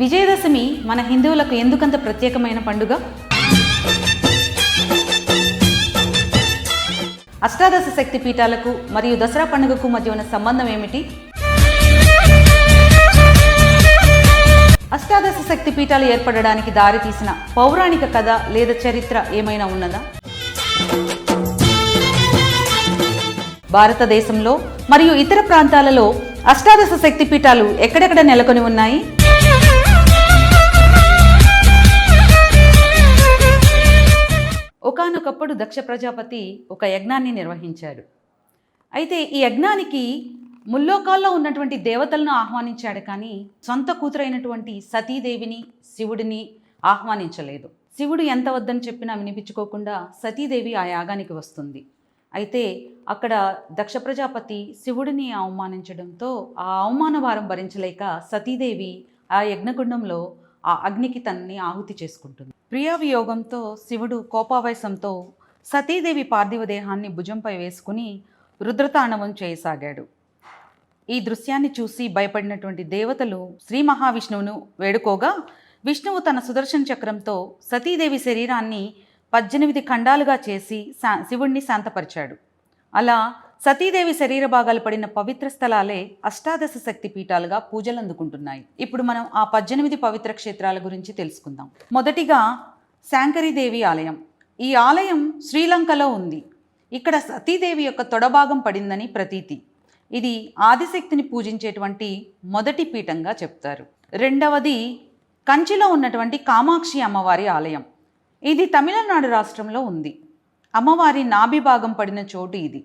విజయదశమి మన హిందువులకు ఎందుకంత ప్రత్యేకమైన పండుగ? అష్టాదశ శక్తి పీఠాలకు మరియు దసరా పండుగకు మధ్య ఉన్న సంబంధం ఏమిటి? అష్టాదశ శక్తి పీఠాలు ఏర్పడడానికి దారితీసిన పౌరాణిక కథ లేదా చరిత్ర ఏమైనా ఉన్నదా? భారతదేశంలో మరియు ఇతర ప్రాంతాలలో అష్టాదశ శక్తి పీఠాలు ఎక్కడెక్కడ నెలకొని ఉన్నాయి? ఒకానొకప్పుడు దక్ష ప్రజాపతి ఒక యజ్ఞాన్ని నిర్వహించాడు. అయితే ఈ యజ్ఞానికి ముల్లోకాల్లో ఉన్నటువంటి దేవతలను ఆహ్వానించాడు కానీ సొంత కూతురైనటువంటి సతీదేవిని శివుడిని ఆహ్వానించలేదు. శివుడు ఎంత వద్దని చెప్పినా వినిపించుకోకుండా సతీదేవి ఆ యాగానికి వస్తుంది. అయితే అక్కడ దక్ష ప్రజాపతి శివుడిని అవమానించడంతో ఆ అవమాన భారం భరించలేక సతీదేవి ఆ యజ్ఞగుండంలో ఆ అగ్నికి తనని ఆహుతి చేసుకుంటుంది. ప్రియా వియోగంతో శివుడు కోపావేశంతో సతీదేవి పార్థివ దేహాన్ని భుజంపై వేసుకుని రుద్రతాండవం చేయసాగాడు. ఈ దృశ్యాన్ని చూసి భయపడినటువంటి దేవతలు శ్రీ మహావిష్ణువును వేడుకోగా విష్ణువు తన సుదర్శన చక్రంతో సతీదేవి శరీరాన్ని పద్దెనిమిది ఖండాలుగా చేసి శా శివుణ్ణి శాంతపరిచాడు. అలా సతీదేవి శరీర భాగాలు పడిన పవిత్ర స్థలాలే అష్టాదశ శక్తి పీఠాలుగా పూజలు అందుకుంటున్నాయి ఇప్పుడు మనం ఆ పద్దెనిమిది పవిత్ర క్షేత్రాల గురించి తెలుసుకుందాం. మొదటిగా శాంకరీదేవి ఆలయం. ఈ ఆలయం శ్రీలంకలో ఉంది. ఇక్కడ సతీదేవి యొక్క తొడభాగం పడిందని ప్రతీతి. ఇది ఆదిశక్తిని పూజించేటువంటి మొదటి పీఠంగా చెప్తారు. రెండవది కంచిలో ఉన్నటువంటి కామాక్షి అమ్మవారి ఆలయం. ఇది తమిళనాడు రాష్ట్రంలో ఉంది. అమ్మవారి నాభి భాగం పడిన చోటు ఇది.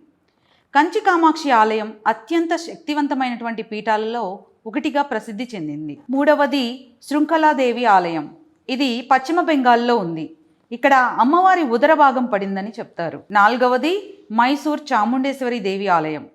కంచి కామాక్షి ఆలయం అత్యంత శక్తివంతమైనటువంటి పీఠాలలో ఒకటిగా ప్రసిద్ధి చెందింది. మూడవది శృంఖలాదేవి ఆలయం. ఇది పశ్చిమ బెంగాల్లో ఉంది. ఇక్కడ అమ్మవారి ఉదర భాగం పడిందని చెప్తారు. నాలుగవది మైసూర్ చాముండేశ్వరి దేవి ఆలయం.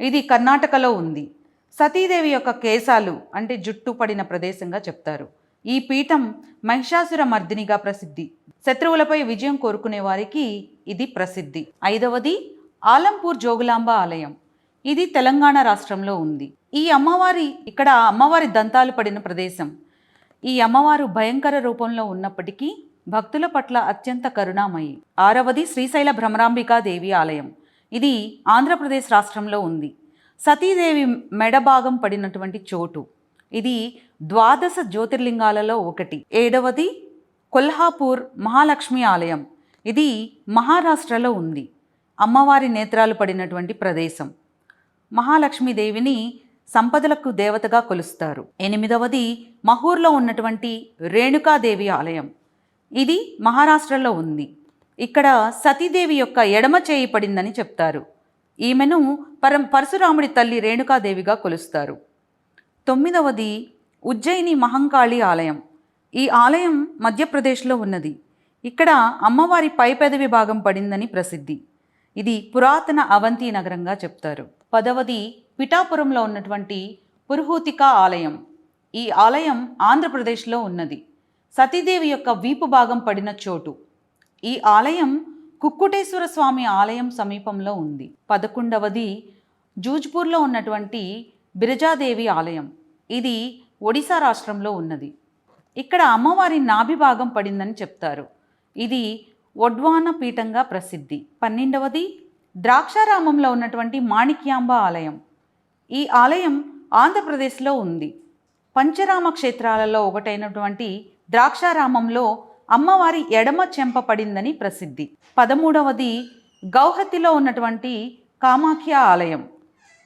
ఇది కర్ణాటకలో ఉంది. సతీదేవి యొక్క కేశాలు అంటే జుట్టు పడిన ప్రదేశంగా చెప్తారు. ఈ పీఠం మహిషాసుర మర్దినిగా ప్రసిద్ధి. శత్రువులపై విజయం కోరుకునే వారికి ఇది ప్రసిద్ధి. ఐదవది ఆలంపూర్ జోగులాంబ ఆలయం. ఇది తెలంగాణ రాష్ట్రంలో ఉంది. ఈ అమ్మవారి ఇక్కడ అమ్మవారి దంతాలు పడిన ప్రదేశం. ఈ అమ్మవారు భయంకర రూపంలో ఉన్నప్పటికీ భక్తుల పట్ల అత్యంత కరుణామయి. ఆరవది శ్రీశైల భ్రమరాంబికా దేవి ఆలయం. ఇది ఆంధ్రప్రదేశ్ రాష్ట్రంలో ఉంది. సతీదేవి మెడ భాగం పడినటువంటి చోటు. ఇది ద్వాదశ జ్యోతిర్లింగాలలో ఒకటి. ఏడవది కొల్హాపూర్ మహాలక్ష్మి ఆలయం. ఇది మహారాష్ట్రలో ఉంది. అమ్మవారి నేత్రాలు పడినటువంటి ప్రదేశం. మహాలక్ష్మీదేవిని సంపదలకు దేవతగా కొలుస్తారు. ఎనిమిదవది మహూర్లో ఉన్నటువంటి రేణుకాదేవి ఆలయం. ఇది మహారాష్ట్రలో ఉంది. ఇక్కడ సతీదేవి యొక్క ఎడమ చేయి పడిందని చెప్తారు. ఈమెను పరం పరశురాముడి తల్లి రేణుకాదేవిగా కొలుస్తారు. తొమ్మిదవది ఉజ్జయిని మహంకాళి ఆలయం. ఈ ఆలయం మధ్యప్రదేశ్లో ఉన్నది. ఇక్కడ అమ్మవారి పై పెదవి భాగం పడిందని ప్రసిద్ధి. ఇది పురాతన అవంతి నగరంగా చెప్తారు. పదవది పిఠాపురంలో ఉన్నటువంటి పురుహూతికా ఆలయం. ఈ ఆలయం ఆంధ్రప్రదేశ్లో ఉన్నది. సతీదేవి యొక్క వీపు భాగం పడిన చోటు. ఈ ఆలయం కుక్కుటేశ్వర స్వామి ఆలయం సమీపంలో ఉంది. పదకొండవది జూజ్పూర్లో ఉన్నటువంటి బిరజాదేవి ఆలయం. ఇది ఒడిశా రాష్ట్రంలో ఉన్నది. ఇక్కడ అమ్మవారి నాభి భాగం పడిందని చెప్తారు. ఇది ఒడ్వాన పీఠంగా ప్రసిద్ధి. పన్నెండవది ద్రాక్షారామంలో ఉన్నటువంటి మాణిక్యాంబ ఆలయం. ఈ ఆలయం ఆంధ్రప్రదేశ్లో ఉంది. పంచరామ క్షేత్రాలలో ఒకటైనటువంటి ద్రాక్షారామంలో అమ్మవారి ఎడమ చెంప పడిందని ప్రసిద్ధి. పదమూడవది గౌహతిలో ఉన్నటువంటి కామాఖ్య ఆలయం.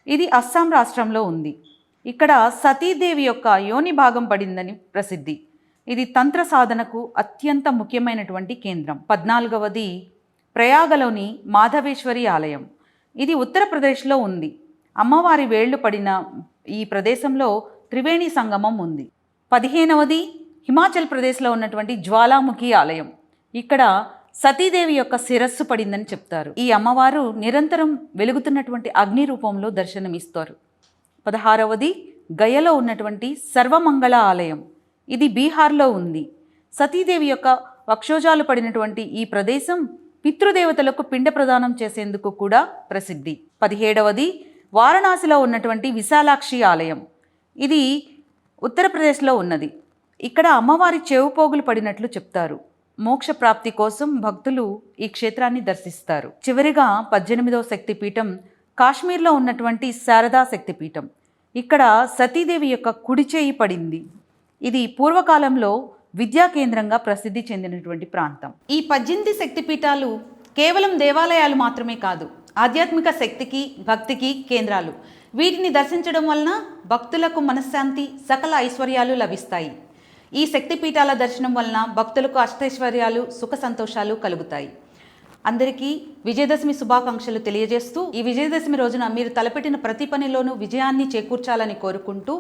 ఇది అస్సాం రాష్ట్రంలో ఉంది. ఇక్కడ సతీదేవి యొక్క యోని భాగం పడిందని ప్రసిద్ధి. ఇది తంత్ర సాధనకు అత్యంత ముఖ్యమైనటువంటి కేంద్రం. పద్నాలుగవది ప్రయాగలోని మాధవేశ్వరి ఆలయం. ఇది ఉత్తరప్రదేశ్లో ఉంది. అమ్మవారి వేళ్ళు పడిన ఈ ప్రదేశంలో త్రివేణి సంగమం ఉంది. పదిహేనవది హిమాచల్ ప్రదేశ్లో ఉన్నటువంటి జ్వాలాముఖి ఆలయం. ఇక్కడ సతీదేవి యొక్క శిరస్సు పడిందని చెప్తారు. ఈ అమ్మవారు నిరంతరం వెలుగుతున్నటువంటి అగ్ని రూపంలో దర్శనమిస్తారు. పదహారవది గయలో ఉన్నటువంటి సర్వమంగళ ఆలయం. ఇది బీహార్లో ఉంది. సతీదేవి యొక్క వక్షోజాలు పడినటువంటి ఈ ప్రదేశం పితృదేవతలకు పిండ ప్రదానం చేసేందుకు కూడా ప్రసిద్ధి. పదిహేడవది వారణాసిలో ఉన్నటువంటి విశాలాక్షి ఆలయం. ఇది ఉత్తరప్రదేశ్లో ఉన్నది. ఇక్కడ అమ్మవారి చెవుపోగులు పడినట్లు చెప్తారు. మోక్ష ప్రాప్తి కోసం భక్తులు ఈ క్షేత్రాన్ని దర్శిస్తారు. చివరిగా పద్దెనిమిదవ శక్తిపీఠం కాశ్మీర్లో ఉన్నటువంటి శారదా శక్తిపీఠం. ఇక్కడ సతీదేవి యొక్క కుడి చేయి పడింది. ఇది పూర్వకాలంలో విద్యా కేంద్రంగా ప్రసిద్ధి చెందినటువంటి ప్రాంతం. ఈ పద్దెనిమిది శక్తిపీఠాలు కేవలం దేవాలయాలు మాత్రమే కాదు ఆధ్యాత్మిక శక్తికి భక్తికి కేంద్రాలు. వీటిని దర్శించడం వలన భక్తులకు మనశ్శాంతి సకల ఐశ్వర్యాలు లభిస్తాయి. ఈ శక్తిపీఠాల దర్శనం వలన భక్తులకు అష్టైశ్వర్యాలు సుఖ సంతోషాలు కలుగుతాయి. అందరికీ విజయదశమి శుభాకాంక్షలు తెలియజేస్తూ ఈ విజయదశమి రోజున మీరు తలపెట్టిన ప్రతి పనిలోనూ విజయాన్ని చేకూర్చాలని కోరుకుంటూ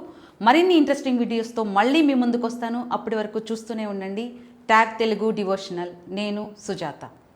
మరిన్ని ఇంట్రెస్టింగ్ వీడియోస్తో మళ్ళీ మీ ముందుకు వస్తాను అప్పటి వరకు చూస్తూనే ఉండండి. Tag Telugu devotional. నేను సుజాత.